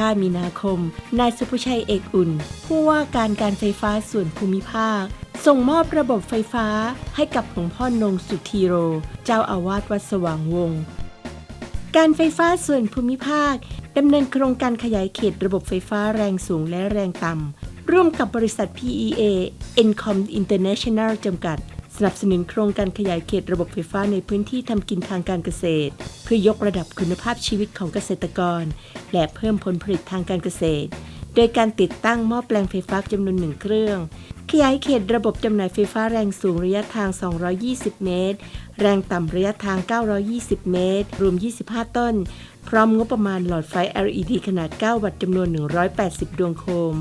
15 มีนาคม นายสุภชัยเอกอุ่น ผู้ว่าการการไฟฟ้าส่วนภูมิภาค ส่งมอบระบบไฟฟ้าให้กับหลวงพ่อนงสุธีโร เจ้าอาวาสวัดสว่างวงศ์การไฟฟ้าส่วนภูมิภาคดำเนินโครงการขยายเขตระบบไฟฟ้าแรงสูงและแรงต่ำร่วมกับบริษัท PEA Encom International จำกัด สนับสนุนโครงการขยายเขตระบบไฟฟ้าในพื้นที่ทำกินทางการเกษตร เพื่อยกระดับคุณภาพชีวิตของเกษตรกร และเพิ่มผลผลิตทางการเกษตร โดยการติดตั้งหม้อแปลงไฟฟ้าจำนวนหนึ่งเครื่อง ขยายเขตระบบจำหน่ายไฟฟ้าแรงสูงระยะทาง 220 เมตร แรงต่ำระยะทาง 920 เมตร รวม 25 ต้น พร้อมงบประมาณหลอดไฟ LED ขนาด 9 วัตต์จำนวน 180 ดวงโคม